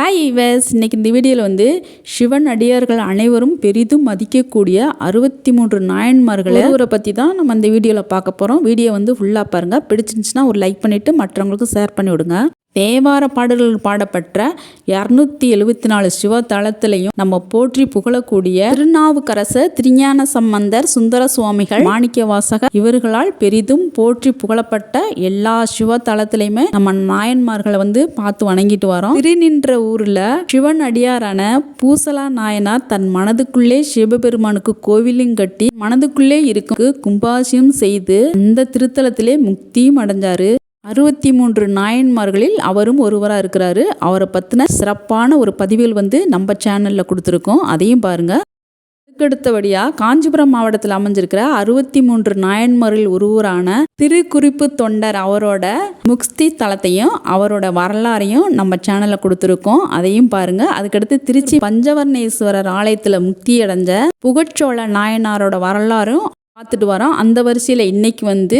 Hi ways இன்னைக்கு இந்த வீடியோவில் வந்து சிவன் அடியார்கள் அனைவரும் பெரிதும் மதிக்கக்கூடிய அறுபத்தி மூன்று நாயன்மார்கள் ஊரை பற்றி தான் நம்ம இந்த வீடியோவில் பார்க்க போகிறோம் வீடியோ வந்து ஃபுல்லாக பாருங்கள் பிடிச்சிருந்துச்சுன்னா ஒரு லைக் பண்ணிவிட்டு மற்றவங்களுக்கு ஷேர் பண்ணி விடுங்க. தேவார பாடல்கள் பாடப்பட்ட இரநூத்தி எழுபத்தி நாலு சிவ தலத்திலையும் நம்ம போற்றி புகழக்கூடிய திருநாவுக்கரசர் திருஞான சம்பந்தர் சுந்தர சுவாமிகள் மாணிக்க வாசகர் இவர்களால் பெரிதும் போற்றி புகழப்பட்ட எல்லா சிவ தளத்திலையுமே நம்ம நாயன்மார்களை வந்து பார்த்து வணங்கிட்டு வரோம். திருநின்ற ஊர்ல சிவன் அடியாரான பூசலா நாயனார் தன் மனதுக்குள்ளே சிவபெருமானுக்கு கோவிலும் கட்டி மனதுக்குள்ளே இருக்கும் கும்பாசியம் செய்து அந்த திருத்தலத்திலே முக்தியும் அடைஞ்சாரு. அறுபத்தி மூன்று நாயன்மார்களில் அவரும் ஒருவராக இருக்கிறாரு. அவரை பற்றின சிறப்பான ஒரு பதிவுகள் வந்து நம்ம சேனலில் கொடுத்துருக்கோம். அதையும் பாருங்கள் அதுக்கடுத்தபடியாக காஞ்சிபுரம் மாவட்டத்தில் அமைஞ்சிருக்கிற அறுபத்தி மூன்று நாயன்மார்களில் ஒருவரான திருக்குறிப்பு தொண்டர் அவரோட முக்தி தலத்தையும் அவரோட வரலாறையும் நம்ம சேனலில் கொடுத்துருக்கோம். அதையும் பாருங்கள் அதுக்கடுத்து திருச்சி பஞ்சவர்ணேஸ்வரர் ஆலயத்தில் முக்தி அடைஞ்ச புகழ்ச்சோழ நாயனாரோட வரலாறும் பார்த்துட்டு வரோம். அந்த வரிசையில் இன்னைக்கு வந்து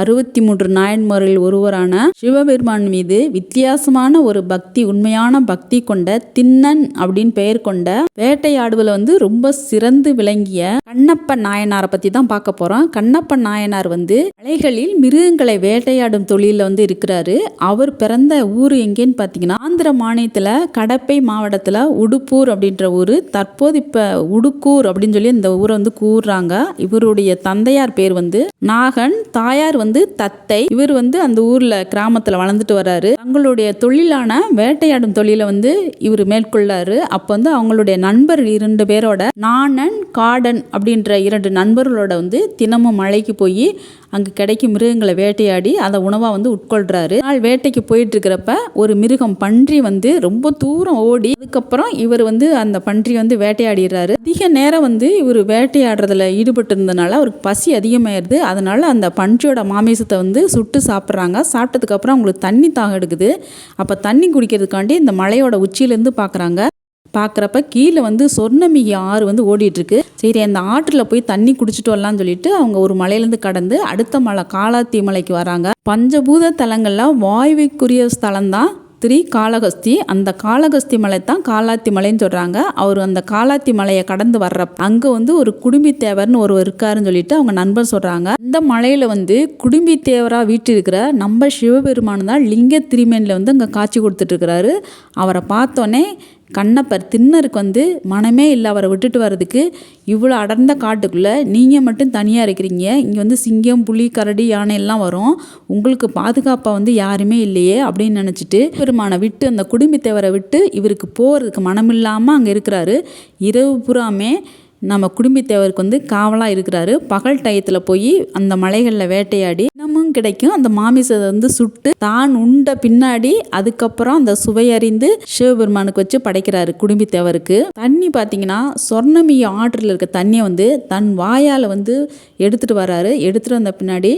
அறுபத்தி மூன்று நாயன்மார்கள் ஒருவரான சிவபெருமான் மீது வித்தியாசமான ஒரு பக்தி உண்மையான பக்தி கொண்ட திண்ணன் அப்படின்னு பெயர் கொண்ட வேட்டையாடுவில் வந்து ரொம்ப சிறந்து விளங்கிய கண்ணப்ப நாயனாரை பற்றி தான் பார்க்க போகிறோம் கண்ணப்ப நாயனார் வந்து மலைகளில் மிருகங்களை வேட்டையாடும் தொழிலில் வந்து இருக்கிறாரு. அவர் பிறந்த ஊர் எங்கேன்னு பார்த்தீங்கன்னா ஆந்திர மாநிலத்தில் கடப்பை மாவட்டத்தில் உடுப்பூர் அப்படின்ற ஊர் தற்போது இப்போ உடுக்கூர் அப்படின்னு சொல்லி இந்த ஊரை வந்து கூறுறாங்க. இவருடைய தந்தையார் பேர் வந்து நாகன் தாயார் வந்து தத்தை. இவர் வந்து அந்த ஊர்ல கிராமத்துல வளர்ந்துட்டு வர்றாரு. தங்களுடைய தொழிலான வேட்டையாடும் தொழிலை வந்து இவர் மேற்கொள்ளாரு. அப்போ வந்து அவங்களுடைய நண்பர் இரண்டு பேரோட நாணன் காடன் அப்படின்ற இரண்டு நண்பர்களோட வந்து தினமும் மலைக்கு போய் அங்கே கிடைக்கும் மிருகங்களை வேட்டையாடி அதை உணவாக வந்து உட்கொள்றாரு. நாள் வேட்டைக்கு போயிட்டு இருக்கிறப்ப ஒரு மிருகம் பன்றி வந்து ரொம்ப தூரம் ஓடி அதுக்கப்புறம் இவர் வந்து அந்த பன்றி வந்து வேட்டையாடிடுறாரு. அதிக நேரம் வந்து இவர் வேட்டையாடுறதுல ஈடுபட்டு இருந்தனால அவருக்கு பசி அதிகமாயிருது. அதனால் அந்த பன்றியோட மாமிசத்தை வந்து சுட்டு சாப்பிட்றாங்க. சாப்பிட்டதுக்கப்புறம் அவங்களுக்கு தண்ணி தாகம் எடுக்குது. அப்போ தண்ணி குடிக்கிறதுக்காண்டி இந்த மலையோட உச்சியிலேருந்து பார்க்குறாங்க பார்க்குறப்ப கீழே வந்து சொர்ணமிகி ஆறு வந்து ஓடிட்டுருக்கு. சரி அந்த ஆற்றில் போய் தண்ணி குடிச்சிட்டு வரலாம்னு சொல்லிட்டு அவங்க ஒரு மலையிலேருந்து கடந்து அடுத்த மலை காலாத்தி மலைக்கு வராங்க. பஞ்சபூத தலங்களில் வாய்வுக்குரிய ஸ்தலம் தான் திரி காளகஸ்தி அந்த காளகஸ்தி மலை தான் காலாத்தி மலைன்னு சொல்கிறாங்க அவர் அந்த காலாத்தி மலையை கடந்து வர்றப்ப அங்கே வந்து ஒரு குடும்பி தேவர்னு ஒருவர் இருக்காருன்னு சொல்லிட்டு அவங்க நண்பர் சொல்கிறாங்க இந்த மலையில் வந்து குடும்பி தேவராக வீட்டிருக்கிற நம்ம சிவபெருமான் தான் லிங்க திருமேனில் வந்து அங்கே காட்சி கொடுத்துட்ருக்கிறாரு அவரை பார்த்தோன்னே கண்ணப்பர் திண்ணருக்கு வந்து மனமே இல்லை அவரை விட்டுட்டு வர்றதுக்கு. இவ்வளோ அடர்ந்த காட்டுக்குள்ளே நீங்கள் மட்டும் தனியாக இருக்கிறீங்க. இங்கே வந்து சிங்கம் புலி கரடி யானை எல்லாம் வரும். உங்களுக்கு பாதுகாப்பாக வந்து யாருமே இல்லையே அப்படின்னு நினச்சிட்டு பெருமானை விட்டு அந்த குடும்பத்தேவரை விட்டு இவருக்கு போகிறதுக்கு மனமில்லாமல் அங்கே இருக்கிறாரு. இரவு புறாமே நம்ம குடும்பத்தேவருக்கு வந்து காவலாக இருக்கிறாரு. பகல் டயத்தில் போய் அந்த மலைகளில் வேட்டையாடி இன்னமும் கிடைக்கும். அந்த மாமிசத்தை வந்து சுட்டு தான் உண்ட பின்னாடி அதுக்கப்புறம் அந்த சுவையறிந்து சிவபெருமானுக்கு வச்சு படைக்கிறாரு குடும்பத்தேவருக்கு. தண்ணி பார்த்தீங்கன்னா சொர்ணமி ஆற்றில் இருக்க தண்ணியை வந்து தன் வாயால் வந்து எடுத்துகிட்டு வராரு. எடுத்துகிட்டு வந்த பின்னாடி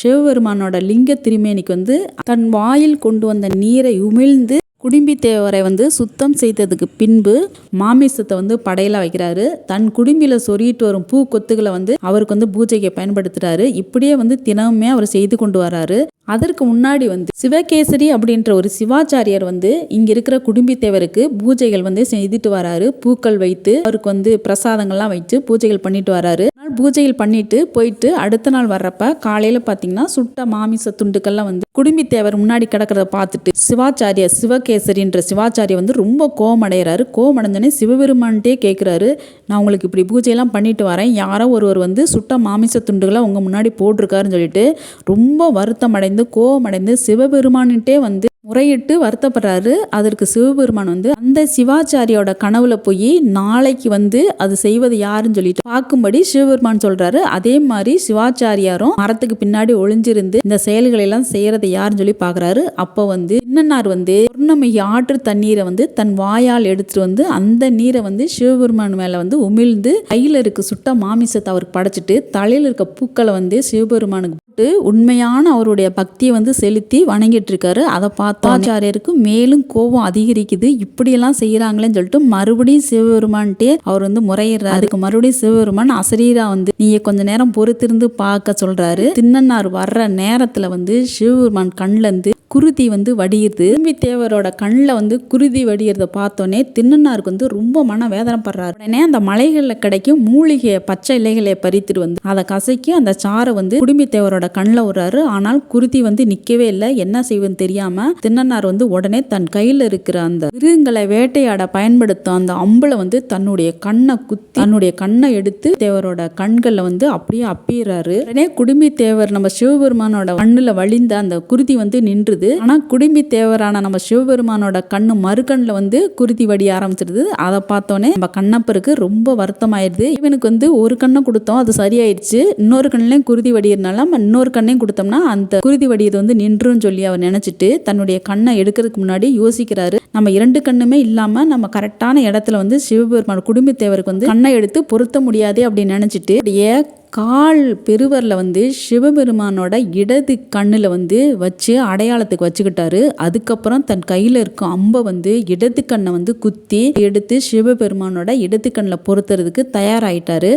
சிவபெருமானோட லிங்க திருமேனிக்கு வந்து தன் வாயில் கொண்டு வந்த நீரை உமிழ்ந்து குடும்பி தேவரை வந்து சுத்தம் செய்ததுக்கு பின்பு மாமிசத்தை வந்து படையில வைக்கிறாரு. தன் குடும்பியில் சொருகிட்டு வரும் பூ கொத்துக்களை வந்து அவருக்கு வந்து பூஜைக்கு பயன்படுத்துறாரு. இப்படியே வந்து தினமுமே அவர் செய்து கொண்டு வராரு. அதற்கு முன்னாடி வந்து சிவகேசரி அப்படின்ற ஒரு சிவாச்சாரியர் வந்து இங்க இருக்கிற குடும்பி தேவருக்கு பூஜைகள் வந்து செய்துட்டு வராரு. பூக்கள் வைத்து அவருக்கு வந்து பிரசாதங்கள்லாம் வச்சு பூஜைகள் பண்ணிட்டு வராரு. பூஜைகள் பண்ணிட்டு போயிட்டு அடுத்த நாள் வர்றப்ப காலையில பாத்தீங்கன்னா சுட்ட மாமிச துண்டுக்கள்லாம் வந்து குடும்பி தேவர் முன்னாடி கிடக்கிறத பார்த்துட்டு சிவாச்சாரியர் சிவகேசரின்ற சிவாச்சாரியர் வந்து ரொம்ப கோமடைகிறாரு கோமடைஞ்சோடனே சிவபெருமான்ட்டே கேட்குறாரு நான் உங்களுக்கு இப்படி பூஜையெல்லாம் பண்ணிட்டு வரேன். யாரோ ஒருவர் வந்து சுட்ட மாமிச துண்டுகளை உங்க முன்னாடி போட்டிருக்காருன்னு சொல்லிட்டு ரொம்ப வருத்தம் அடைந்து கோவமடைந்து சிவபெருமான்கிட்டே வந்து முறையிட்டு வருத்தப்படுறாரு. அதற்கு சிவபெருமான் வந்து அந்த சிவாச்சாரியோட கனவுல போய் நாளைக்கு வந்து அது செய்வது யாருன்னு சொல்லிட்டு பார்க்கும்படி சிவபெருமான் சொல்றாரு. அதே மாதிரி சிவாச்சாரியாரும் மரத்துக்கு பின்னாடி ஒளிஞ்சிருந்து இந்த செயல்களை எல்லாம் செய்யறதை யாருன்னு சொல்லி பாக்குறாரு அப்போ வந்து இன்னனார் வந்து சொர்ணமிகி ஆற்று தண்ணீரை வந்து தன் வாயால் எடுத்துட்டு வந்து அந்த நீரை வந்து சிவபெருமான் மேல வந்து உமிழ்ந்து கையில இருக்க சுட்ட மாமிசத்தை அவருக்கு படைச்சிட்டு தலையில இருக்க பூக்களை வந்து சிவபெருமானுக்கு உண்மையான அவருடைய பக்தியை வந்து செலுத்தி வணங்கிட்டு இருக்காரு. அதை பார்த்தாச்சாரியருக்கு மேலும் கோபம் அதிகரிக்குது. இப்படியெல்லாம் செய்யறாங்களேன்னு சொல்லிட்டு மறுபடியும் சிவபெருமான்ட்டே அவர் வந்து முறையிடுறாரு. அதுக்கு மறுபடியும் சிவபெருமான் அசரீரா வந்து நீங்க கொஞ்ச நேரம் பொறுத்திருந்து பார்க்க சொல்றாரு. தின்னன்னார் வர்ற நேரத்துல வந்து சிவபெருமான் கண்ணுல இருந்து குருதி வந்து வடியுது திரும்பி தேவரோட கண்ணில் வந்து குருதி வடிகிறத பார்த்தோன்னே தின்னனாருக்கு வந்து ரொம்ப மன வேதனைப்படுறாரு உடனே அந்த மலைகளில் கிடைக்கும் மூலிகையை பச்சை இலைகளை பறித்துட்டு வந்து அதை கசக்கி அந்த சாரை வந்து குடும்பி தேவரோட கண்ணில் விடுறாரு ஆனால் குருதி வந்து நிற்கவே இல்லை. என்ன செய்வதுன்னு தெரியாம தின்னனார் வந்து உடனே தன் கையில் இருக்கிற அந்த மிருகங்களை வேட்டையாட பயன்படுத்தும் அந்த அம்பளை வந்து தன்னுடைய கண்ணை குத்தி தன்னுடைய கண்ணை எடுத்து தேவரோட கண்களில் வந்து அப்படியே அப்பிடுறாரு உடனே குடும்பி தேவர் நம்ம சிவபெருமானோட கண்ணில் வழிந்த அந்த குருதி வந்து நின்றுது. ஆனால் குடும்பி தேவரான நம்ம சிவபெருமானோட கண்ணு மறுகண்ணில் வந்து குருதி வடிய ஆரம்பிச்சிருது. அதை பார்த்தோன்னே நம்ம கண்ணப்பருக்கு ரொம்ப வருத்தமாயிடுது இவனுக்கு வந்து ஒரு கண்ணை கொடுத்தோம் அது சரியாயிடுச்சு இன்னொரு கண்ணிலையும் குருதி வடிகிறனால நம்ம இன்னொரு கண்ணையும் கொடுத்தோம்னா அந்த குருதி வடியது வந்து நின்றுன்னு சொல்லி அவர் நினைச்சிட்டு தன்னுடைய கண்ணை எடுக்கிறதுக்கு முன்னாடி யோசிக்கிறாரு. நம்ம இரண்டு கண்ணுமே இல்லாம நம்ம கரெக்டான இடத்துல வந்து சிவபெருமான் குடும்பத்தேவருக்கு வந்து கண்ணை எடுத்து பொருத்த முடியாது அப்படின்னு நினைச்சிட்டு அப்படியே கால் பெருவரில் வந்து சிவபெருமானோட இடது கண்ணில் வந்து வச்சு அடையாளத்துக்கு வச்சுக்கிட்டாரு. அதுக்கப்புறம் தன் கையில் இருக்கும் அம்பை வந்து இடது கண்ணை வந்து குத்தி எடுத்து சிவபெருமானோட இடது கண்ணில் பொருத்துறதுக்கு தயாராகிட்டாரு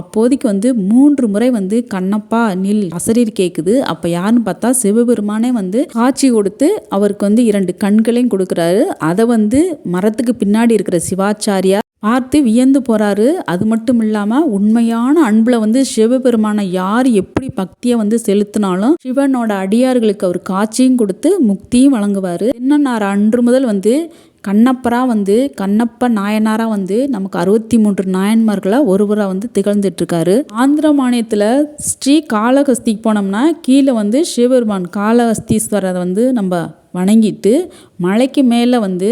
அப்போதைக்கு வந்து மூன்று முறை வந்து கண்ணப்பா நில் அசரீர் கேட்குது அப்போ யாருன்னு பார்த்தா சிவபெருமானே வந்து காட்சி கொடுத்து அவருக்கு வந்து இரண்டு கண்களையும் கொடுக்குறாரு. அதை வந்து மரத்துக்கு பின்னாடி இருக்கிற சிவாச்சாரியா பார்த்து வியந்து போகிறாரு அது மட்டும் இல்லாமல் உண்மையான அன்பில் வந்து சிவபெருமானை யார் எப்படி பக்தியை வந்து செலுத்தினாலும் சிவனோட அடியார்களுக்கு அவர் காட்சியும் கொடுத்து முக்தியும் வழங்குவார். என்னன்னார் அன்று முதல் வந்து கண்ணப்பராக வந்து கண்ணப்ப நாயனாராக வந்து நமக்கு அறுபத்தி மூன்று நாயன்மார்களை ஒருவராக வந்து திகழ்ந்துட்டுருக்காரு. ஆந்திர மாநிலத்தில் ஸ்ரீ காளகஸ்திக்கு போனோம்னா கீழே வந்து சிவபெருமான் காளஹஸ்தீஸ்வரரை வந்து நம்ம வணங்கிட்டு மலைக்கு மேலே வந்து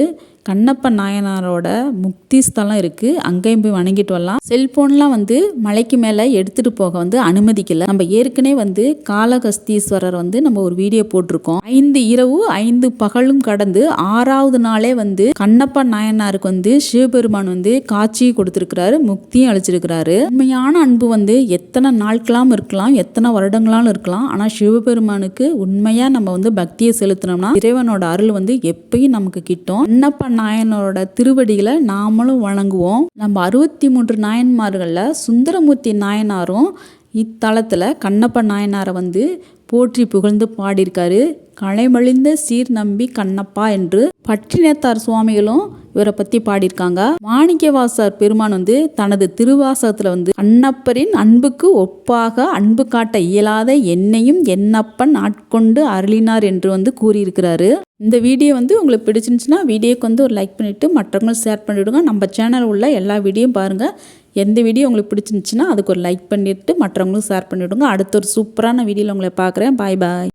கண்ணப்ப நாயனாரோட முக்தி ஸ்தலம் இருக்குது அங்கேயும் போய் வணங்கிட்டு வரலாம். செல்ஃபோன்லாம் வந்து மலைக்கு மேலே எடுத்துகிட்டு போக வந்து அனுமதிக்கலை. நம்ம ஏற்கனவே வந்து காளகஸ்தீஸ்வரர் வந்து நம்ம ஒரு வீடியோ போட்டிருக்கோம். ஐந்து இரவு ஐந்து பகலும் கடந்து ஆறாவது நாளே வந்து கண்ணப்ப நாயனாருக்கு வந்து சிவபெருமான் வந்து காட்சி கொடுத்துருக்கிறாரு முக்தியும் அழிச்சிருக்கிறாரு உண்மையான அன்பு வந்து எத்தனை நாட்களாம் இருக்கலாம் எத்தனை வருடங்களாலும் இருக்கலாம். ஆனால் சிவபெருமானுக்கு உண்மையாக நம்ம வந்து பக்தியை செலுத்தினோம்னா இறைவனோட அருள் வந்து எப்பயும் நமக்கு கிட்டும். கண்ணப்ப நாயனரோட திருவடிகளை நாமளும் வணங்குவோம். நம்ம அறுபத்தி மூன்று நாயன்மார்களில் சுந்தரமூர்த்தி நாயனாரும் இத்தலத்தில் கண்ணப்ப நாயனாரை வந்து போற்றி புகழ்ந்து பாடியிருக்காரு. கலைமழிந்த சீர் நம்பி கண்ணப்பா என்று பட்டினத்தார் சுவாமிகளும் இவரை பற்றி பாடியிருக்காங்க. மாணிக்கவாசர் பெருமான் வந்து தனது திருவாசகத்தில் வந்து கண்ணப்பரின் அன்புக்கு ஒப்பாக அன்பு காட்ட இயலாத என்னையும் என்னப்பன் ஆட்கொண்டு அருளினார் என்று வந்து கூறியிருக்கிறாரு. இந்த வீடியோ வந்து உங்களுக்கு பிடிச்சிருந்துச்சுன்னா வீடியோக்கு வந்து ஒரு லைக் பண்ணிவிட்டு மற்றவங்களும் ஷேர் பண்ணிவிடுங்க நம்ம சேனல் உள்ள எல்லா வீடியோயும் பாருங்கள் எந்த வீடியோ உங்களுக்கு பிடிச்சிருந்துச்சுன்னா அதுக்கு ஒரு லைக் பண்ணிவிட்டு மற்றவங்களும் ஷேர் பண்ணிவிடுங்க அடுத்த ஒரு சூப்பரான வீடியோவில் உங்களை பார்க்குறேன். பாய் பாய்